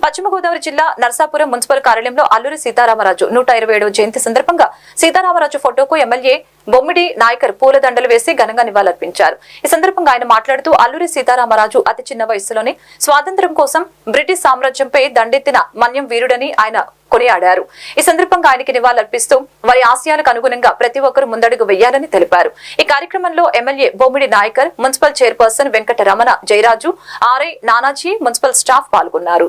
పశ్చిమ గోదావరి జిల్లా నర్సాపురం మున్సిపల్ కార్యాలయంలో అల్లూరి సీతారామరాజు నూట ఇరవై ఏడవ జయంతి సందర్భంగా సీతారామరాజు ఫోటోకు ఎమ్మెల్యే బొమ్మిడి నాయకర్ పూలదండలు వేసి ఘనంగా నివాళులర్పించారు. ఈ సందర్భంగా ఆయన మాట్లాడుతూ అల్లూరి సీతారామరాజు అతి చిన్న వయసులోనే స్వాతంత్ర్యం కోసం బ్రిటిష్ సామ్రాజ్యంపై దండెత్తిన మన్యం వీరుడని ఆయన కొనియాడారు. ఈ సందర్భంగా ఆయనకి నివాళులర్పిస్తూ వారి ఆశయాలకు అనుగుణంగా ప్రతి ఒక్కరూ ముందడుగు వేయాలని తెలిపారు. ఈ కార్యక్రమంలో MLA Bommidi Nayakar municipal chairperson Venkata Jayaraju RI Nanaji municipal staff పాల్గొన్నారు.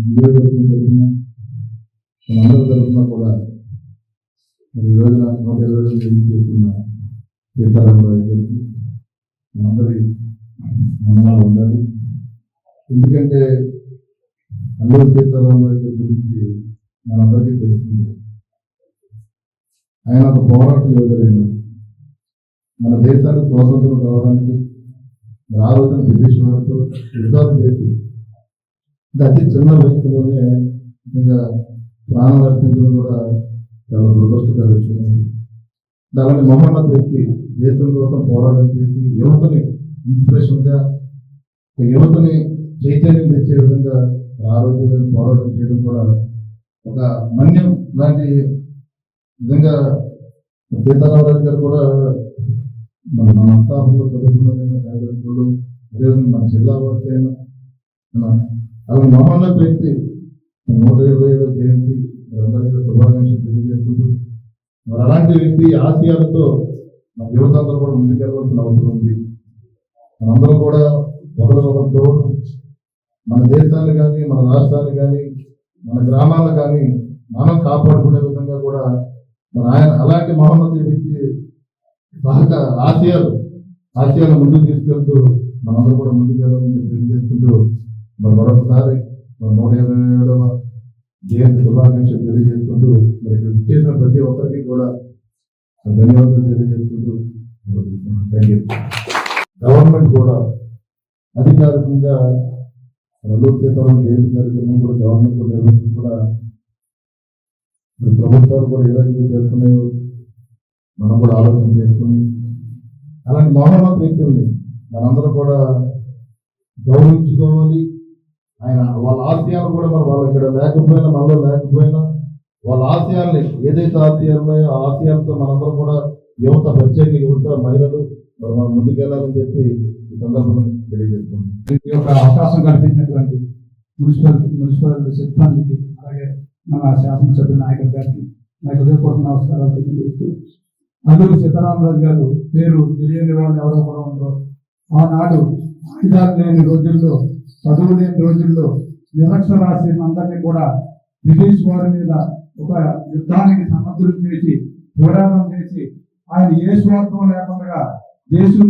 నియోజకవర్గం తరఫున మనందరి తరఫున కూడా మరి ఈ రోజున నూట ఇరవై రెండు ఏళ్ళు చేసుకున్న సీతారామరాజు గారికి మనందరి మన్ననాలు ఉండాలి ఎందుకంటే అల్లూరు సీతారామరాజు గారి గురించి మనందరికీ తెలిసిందే ఆయన ఒక పోరాట యోధుడైన మన దేశానికి స్వాతంత్రం రావడానికి మరి ఆ రోజున బ్రిటిష్ వారితో యుద్ధాలు చేసి అతి చిన్న వయసులోనే ఇంకా ప్రాణాలు అర్పించడం కూడా చాలా దురదృష్టకర విషయం ఉంది. అలాంటి మొహమ్మద్ వ్యక్తి దేశం కోసం పోరాటం చేసి యువతని ఇన్స్పిరేషన్గా యువతని చైతన్యం తెచ్చే విధంగా ఆ పోరాటం చేయడం కూడా ఒక మన్యం లాంటి విధంగా సీతారామరాజు గారు కూడా మన మన అంతాపంలో చదువుకున్నదైనా కాదు అదేవిధంగా మన జిల్లా వారికి అయినా అలా మామూలు వ్యక్తి నూట ఇరవై ఏడవ జయంతి అందరికీ శుభాకాంక్షలు తెలియజేస్తుంటూ మరి అలాంటి వ్యక్తి ఆశయాలతో మన యువత అందరూ కూడా ముందుకెళ్ళవలసిన అవసరం ఉంది. మనందరం కూడా ఒకరికొకరు తోడు మన దేశాన్ని కానీ మన రాష్ట్రాన్ని కానీ మన గ్రామాలను కానీ మనం కాపాడుకునే విధంగా కూడా మన ఆయన అలాంటి మహోన్నత వ్యక్తి సహకార ఆశయాలు ఆశయాలు ముందుకు తీసుకెళ్తూ మనందరూ కూడా ముందుకెళ్ళాలని చెప్పి తెలియజేస్తుంటూ మరి మరొకసారి మన నూట ఇరవై ఏడవ జయంతి శుభాకాంక్షలు తెలియజేసుకుంటూ మరి ఇక్కడ చేసిన ప్రతి ఒక్కరికి కూడా ధన్యవాదాలు తెలియజేసుకుంటూ థ్యాంక్ యూ గవర్నమెంట్ కూడా అధికారికంగా అల్లూరు సీతారాం జయంతి కార్యక్రమం కూడా గవర్నమెంట్ నిర్వహించి కూడా ప్రభుత్వాలు కూడా ఏ రకంగా చేస్తున్నాయో మనం కూడా ఆలోచన చేసుకుని అలాంటి మహోన్నత వ్యక్తుల్ని మనందరం కూడా గౌరవించుకోవాలి. ఆయన వాళ్ళ ఆశయాలు కూడా మరి వాళ్ళు ఇక్కడ లేకపోయినా మనలో లేకపోయినా వాళ్ళ ఆశయాల్ని ఏదైతే ఆశయాలు ఉన్నాయో ఆ ఆశయాలతో మనందరం కూడా యువత ప్రత్యేక యువత మహిళలు మరి మనం ముందుకెళ్ళాలని చెప్పి ఈ సందర్భంగా తెలియజేస్తున్నాను ఈ యొక్క అవకాశం కల్పించినటువంటి మున్సిపల్ మున్సిపల్ సిబ్బందికి అలాగే మన శాసనసభ్యుల నాయకుల గారికి నాకు హృదయపూర్వక నమస్కారాలు తెలియజేస్తూ అల్లూరు సీతారామరాజు గారు పేరు తెలియని వాళ్ళు ఎవరో కూడా ఉండరు. ఆనాడు ఆయుధాలు లేని రోజుల్లో చదువు లేని రోజుల్లో నిరక్షరాస్యం అందరినీ కూడా బ్రిటిష్ వారి మీద ఒక యుద్ధానికి సమర్థులు చేసి పోరాటం చేసి ఆయన ఏ స్వార్థం లేకుండా దేశం